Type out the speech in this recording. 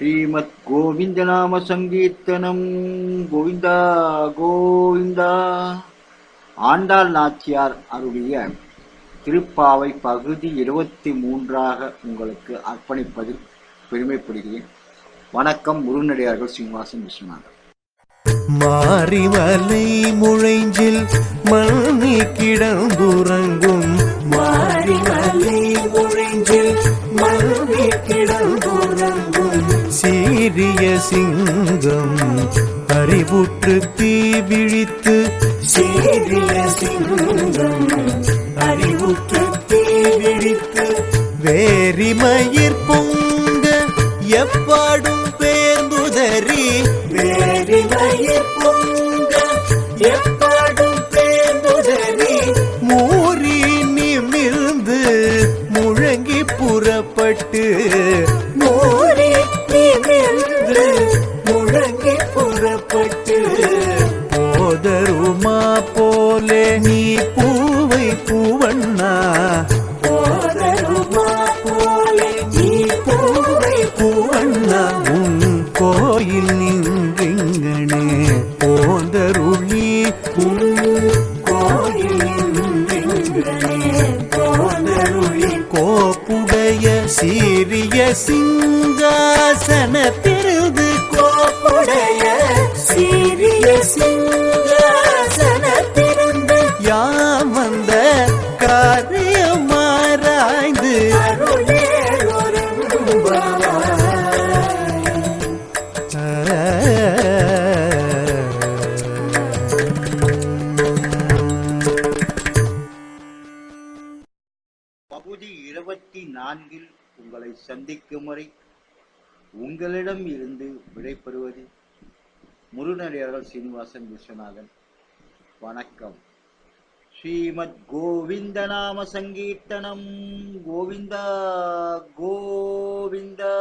ஸ்ரீமத் கோவிந்தநாம சங்கீர்த்தனம் கோவிந்தா கோவிந்தா. ஆண்டாள் நாச்சியார் அருளிய திருப்பாவை பகுதி இருபத்தி மூன்றாக உங்களுக்கு அர்ப்பணிப்பதில் பெருமைப்படுகிறேன். வணக்கம் முருகனடியார்கள் சீனிவாசன் விஸ்வநாதன். மாரிமலை முழைஞ்சில் மண்ணி கிடந்துறங்கும் சிங்கம் அறிவுற்று தீ விழித்து சீரிய சிங்கம் அறிவுற்று தீ விழித்து வேரிமயிர் பொங்க எப்பாடும் பேர்ந்துதறி வேரிமயிர் பொங்க எப்பாடும் பேர்ந்துதறி மூறி நிமிர்ந்து முழங்கி புறப்பட்டு மூறி நிமிர்ந்து முழங்கி புறப்பட்டு போதருமா போலே நீ பூவை பூவண்ணா? போதருமா போலே நீ பூவை பூவண்ணா? உன் கோயில் நின்றிங்கனே போதருளி. உன் கோயில் நின்றிங்கனே போதருளி. கோப்புடைய சீரிய சிங்காசன பெருது கோப்புடைய சீரிய பகுதி இருபத்தி நான்கில் உங்களை சந்திக்கும் வரை உங்களிடம் இருந்து விடைபெறுவது முருகனடியார்கள் சீனிவாசன் விஸ்வநாதன். வணக்கம். ஸ்ரீமத் கோவிந்த நாம சங்கீர்த்தனம். கோவிந்தா கோவிந்தா.